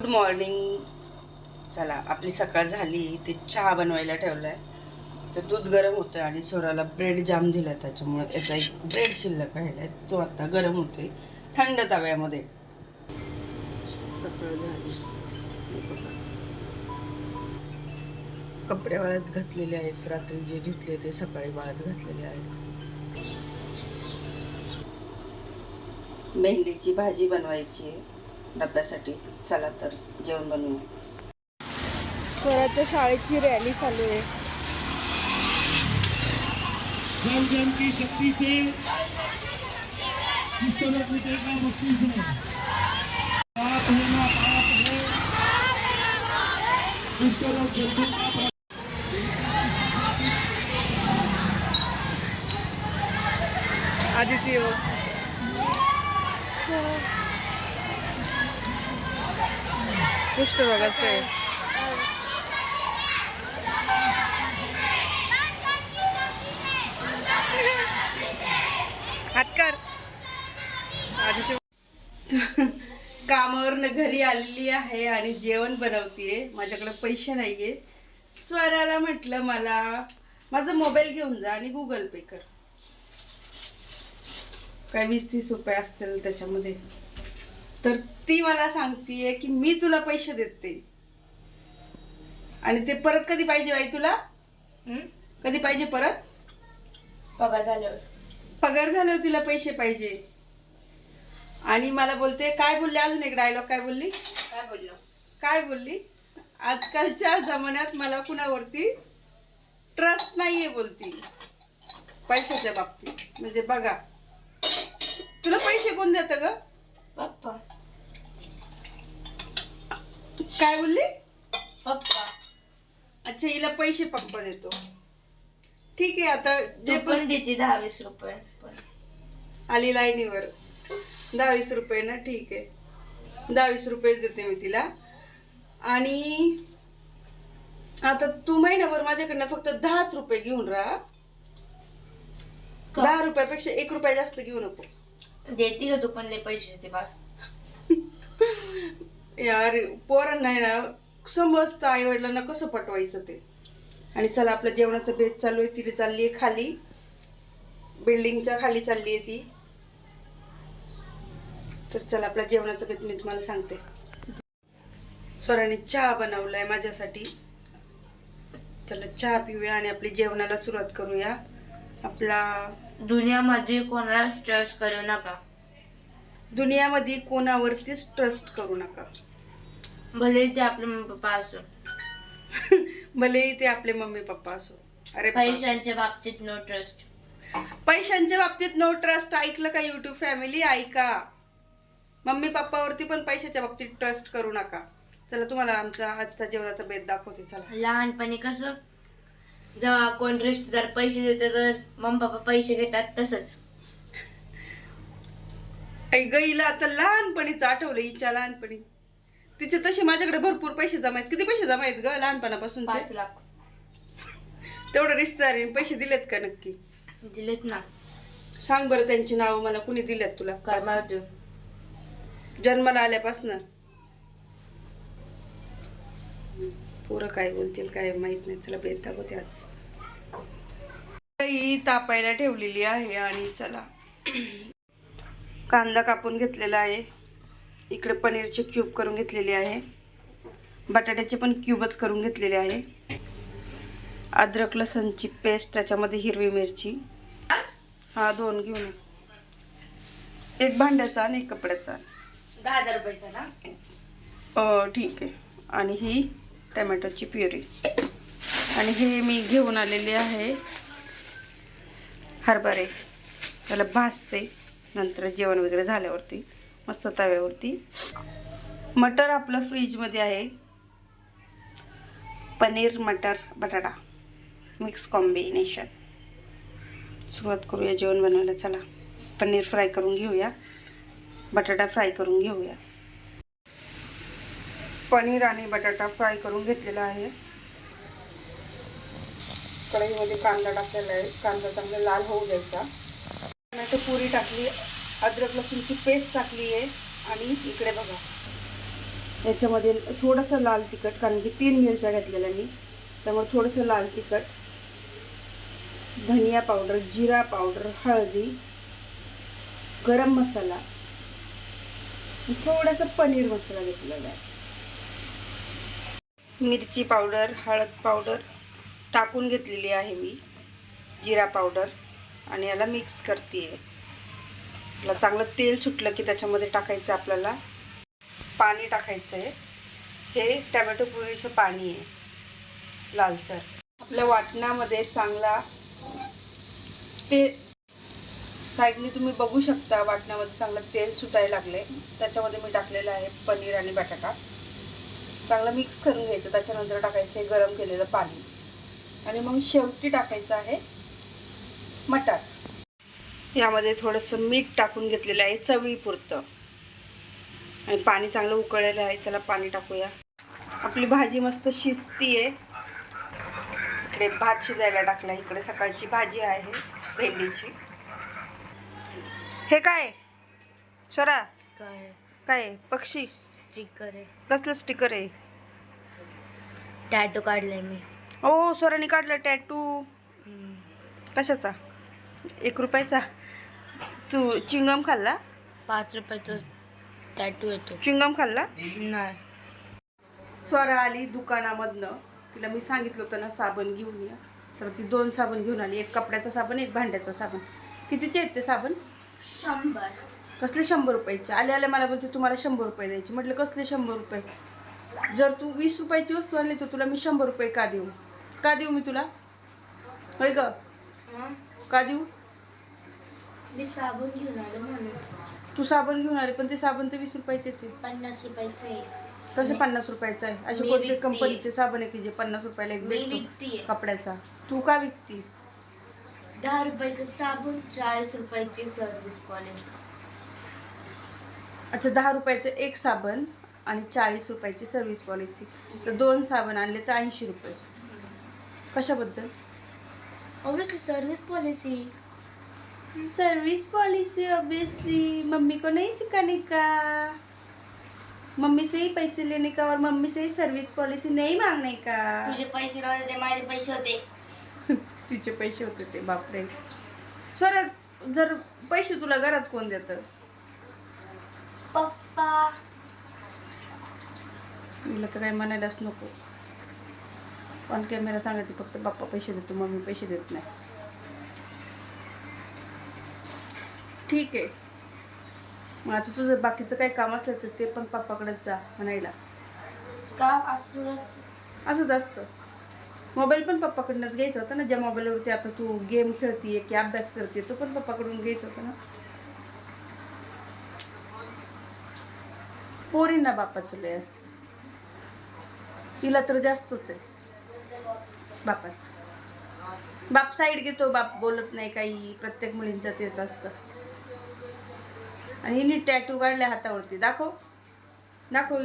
Good morning. चला आपली सकाळ झाली. ते चहा बनवायला ठेवला आहे तर दूध गरम होतं आणि सोराला ब्रेड जाम दिला त्याच्यामुळे त्याचा एक ब्रेड शिल्लक राहिला आहे तो आता गरम होतोय. थंड तव्यामध्ये. सकाळ झाली. कपडे वाळत घातलेले आहेत. रात्री जे धुतले ते सकाळी वाळत घातलेले आहेत. भेंडीची भाजी बनवायची आहे. डब्यासाठी. चला तर जेवण बनवूया स्वराच्या शाळेची रॅली चालू आहे. जल जन की शक्ति से जिस तरह मिटेगा मुक्ति से पाप है ना पाप है. जिस तरह जल्दी आदित्य पृष्ठभागाचं आहे. कामावरनं घरी आलेली आहे आणि जेवण बनवतीये. माझ्याकडे पैसे नाहीये. स्वराला म्हटलं मला माझा मोबाईल घेऊन जा आणि गुगल पे कर. काय वीस तीस रुपये असतील त्याच्यामध्ये. तर ती मला सांगतीये की मी तुला पैसे देते. आणि ते परत कधी पाहिजे बाई तुला? कधी पाहिजे परत? पगार झाल्यावर. पगार झाल्यावर तुला पैसे पाहिजे. आणि मला बोलते काय बोलली? अजून एक डायलॉग काय बोलली? काय बोललो? काय बोलली? आजकालच्या जमान्यात मला कुणावरती ट्रस्ट नाहीये बोलती. पैशाच्या बाबतीत. म्हणजे बघा. तुला पैसे कोण देतं ग? पप्पा. काय बोलली? पप्पा. अच्छा हिला पैसे पप्पा देतो. ठीक आहे आता जे पण देते दहा वीस रुपये पण. आली लाईनीवर. दहा वीस रुपये ना ठीक आहे. दहा वीस रुपये देते मी तिला. आणि आता तू महिनाभर माझ्याकडनं फक्त दहाच रुपये घेऊन राहा? दहा रुपयापेक्षा एक रुपया जास्त घेऊ नको. देते का तू पण लय पैसे देते बस. यार पोरांना आहे ना समजतं आई वडिलांना कसं पटवायचं ते. आणि चला आपलं जेवणाचं भेद चालू आहे तिथे चालली आहे खाली. बिल्डिंगच्या खाली चालली आहे ती. तर चला आपल्या जेवणाचं भेद मी तुम्हाला सांगते. स्वराने चहा बनवलाय माझ्यासाठी. चला चहा पिऊया आणि आपली जेवणाला सुरुवात करूया. आपला दुनियामध्ये कोणाला स्ट्रेस करू नका. दुनियामध्ये कोणावरतीच ट्रस्ट करू नका. भले ते आपले मम्मी पप्पा असो. भलेही ते आपले मम्मी पप्पा असो. अरे. पैशांच्या बाबतीत नो ट्रस्ट पैशांच्या बाबतीत नो ट्रस्ट ऐकलं का युट्यूब फॅमिली ऐका. मम्मी पप्पावरती पण पैशाच्या बाबतीत ट्रस्ट करू नका. चला तुम्हाला आमचा आजचा जेवणाचा बेत दाखवते. चला. लहानपणी कसं? जेव्हा कोण रिश्तेदार पैसे देतात तर मम्मी पप्पा पैसे घेतात तसंच. ऐ गईला आता लहानपणीच आठवलं हिच्या लहानपणी. तिचे तसे माझ्याकडे भरपूर पैसे जमा आहेत. किती पैसे जमा आहेत ग लहानपणापासूनचे? पाच लाख. तेवढं रिश्तेदारीने पैसे दिलेत का नक्की? दिलेत ना. सांग बरं त्यांची नावं मला कुणी दिलेत तुला? काय माहिती. जन्माला आल्यापासनं. पोरं काय बोलतील काय माहीत नाही. चला बेत दाखवते आज. ही तापायला ठेवलेली आहे आणि चला. कांदा कापून घेतलेला आहे. इकडे पनीरचे क्यूब करून घेतलेले आहे. बटाट्याचे पण क्यूबच करून घेतलेले आहे. अद्रक लसणची पेस्ट त्याच्यामध्ये हिरवी मिरची. हा दोन घेऊन. एक भांड्याचा आणि एक कपड्याचा. दहा हजार रुपयाचा ना? अ, ठीक आहे. आणि ही टमॅटोची प्युरी. आणि हे मी घेऊन आलेले आहे हरभरे. त्याला भाजते नंतर जेवण वगैरे झाल्यावरती मस्त तव्यावरती. मटर आपलं फ्रीजमध्ये आहे. पनीर मटर बटाटा. Mix combination. सुरुवात करूया जेवण बनवायला. चला पनीर फ्राय करून घेऊया. बटाटा फ्राय करून घेऊया. पनीर आणि बटाटा फ्राय करून घेतलेला आहे. कढईमध्ये कांदा टाकलेला आहे. कांदा चांगला लाल होऊ द्यायचा. टोमॅटो पुरी टाकली अद्रक लसूणची पेस्ट टाकली आहे. आणि इकडे बघा. याच्यामध्ये थोडंसं लाल तिखट कारण की तीन मिरच्या घातलेल्या मी. त्यामुळे थोडंसं लाल तिखट धनिया पावडर जिरा पावडर हळदी गरम मसाला थोडासा पनीर मसाला घेतलेला आहे. मिरची पावडर हळद पावडर टाकून घेतलेली आहे मी जिरा पावडर. आणि याला मिक्स करते याला चांगलं तेल सुटलं की त्याच्यामध्ये टाकायचं आपल्याला पाणी टाकायचं आहे हे टॅमॅटो पुरीचं पाणी आहे लालसर. आपल्या वाटणामध्ये चांगला ते साईडने तुम्ही बघू शकता वाटण्यामध्ये चांगलं तेल सुटायला लागले त्याच्यामध्ये मी टाकलेलं आहे पनीर आणि बटाटा. चांगलं मिक्स करून घ्यायचं. त्याच्यानंतर टाकायचं आहे गरम केलेलं पाणी. आणि मग शेवटी टाकायचं आहे मटार. यामध्ये थोडंसं मीठ टाकून घेतलेलं आहे चवीपुरतं. आणि पाणी चांगलं उकळलेलं आहे. चला पाणी टाकूया. आपली भाजी मस्त शिजती आहे इकडे भात शिजायला टाकला. इकडे सकाळची भाजी आहे भेंडीची. हे काय? स्वरा. काय? काय? पक्षी. स्टिकर आहे. कसलं स्टिकर आहे? टॅटो काढलाय मी. ओ स्वराने काढलं टॅटू कशाचा? एक रुपयाचा? तू चिंगम खाल्ला? पाच रुपयाचा टॅटू येतो. चिंगम खाल्ला? नाही. स्वरा आली दुकानामधनं. तिला मी सांगितलं होतं ना साबण घेऊन या. तर ती दोन साबण घेऊन आली. एक कपड्याचा साबण एक भांड्याचा साबण. कितीचे आहेत ते साबण? शंभर. कसले शंभर रुपयाचे? आले आले मला बोलते तुम्हाला शंभर रुपये द्यायचे. म्हटलं कसले शंभर रुपये? जर तू वीस रुपयाची वस्तू आणली तर तुला मी शंभर रुपये का देऊ? का देऊ मी तुला? होय ग? का देऊ? मी साबण घेऊन आलो म्हणून. तू साबण घेऊन आले पण ते साबण तर वीस रुपयाचेच आहे पन्नास रुपयाचं एक कसे पन्नास रुपयाचं आहे. असे मी कोणते. कंपनीचे साबण आहे की जे पन्नास रुपयाला एक मी भेटतो? विकतीये. कपड्याचा. तू का विकती? दहा रुपयाचं साबण चाळीस रुपयाची सर्व्हिस पॉलिसी अच्छा दहा रुपयाचं एक साबण आणि चाळीस रुपयाची सर्व्हिस पॉलिसी तर दोन साबण आणले तर ऐंशी रुपये. कशाबद्दल? Obviously service policy service policy obviously mummy को नहीं सिखाने का. मम्मी से ही पैसे लेने का और मम्मी से ही सर्विस पॉलिसी नहीं मांगने का. तुझे पैसे नव्हते ते माझे पैसे होते. तिचे पैसे होते ते बापरे. सर जर पैसे तुला घरात कोण देतं पप्पा मला तर काही म्हणायलाच नको. ऑन कॅमेरा सांगायचे फक्त बाप्पा पैसे देतो मम्मी पैसे देत नाही. ठीक आहे. मग आता तुझं बाकीचं काही काम असलं तर ते पण पप्पाकडेच जा म्हणायला. का? असंच असतं. मोबाईल पण पप्पाकडनंच घ्यायचा होता ना. ज्या मोबाईलवरती आता तू गेम खेळतीये की अभ्यास करते तो पण पप्पाकडून घ्यायचा होता ना. पोरींना बापाचं लय असतं. तिला तर जास्तच आहे. बापाच. बाप साईड घेतो बाप बोलत नाही काही. प्रत्येक मुलींचं तेच असतं. आणि हिने टॅटू काढल्या हातावरती. दाखव. दाखव.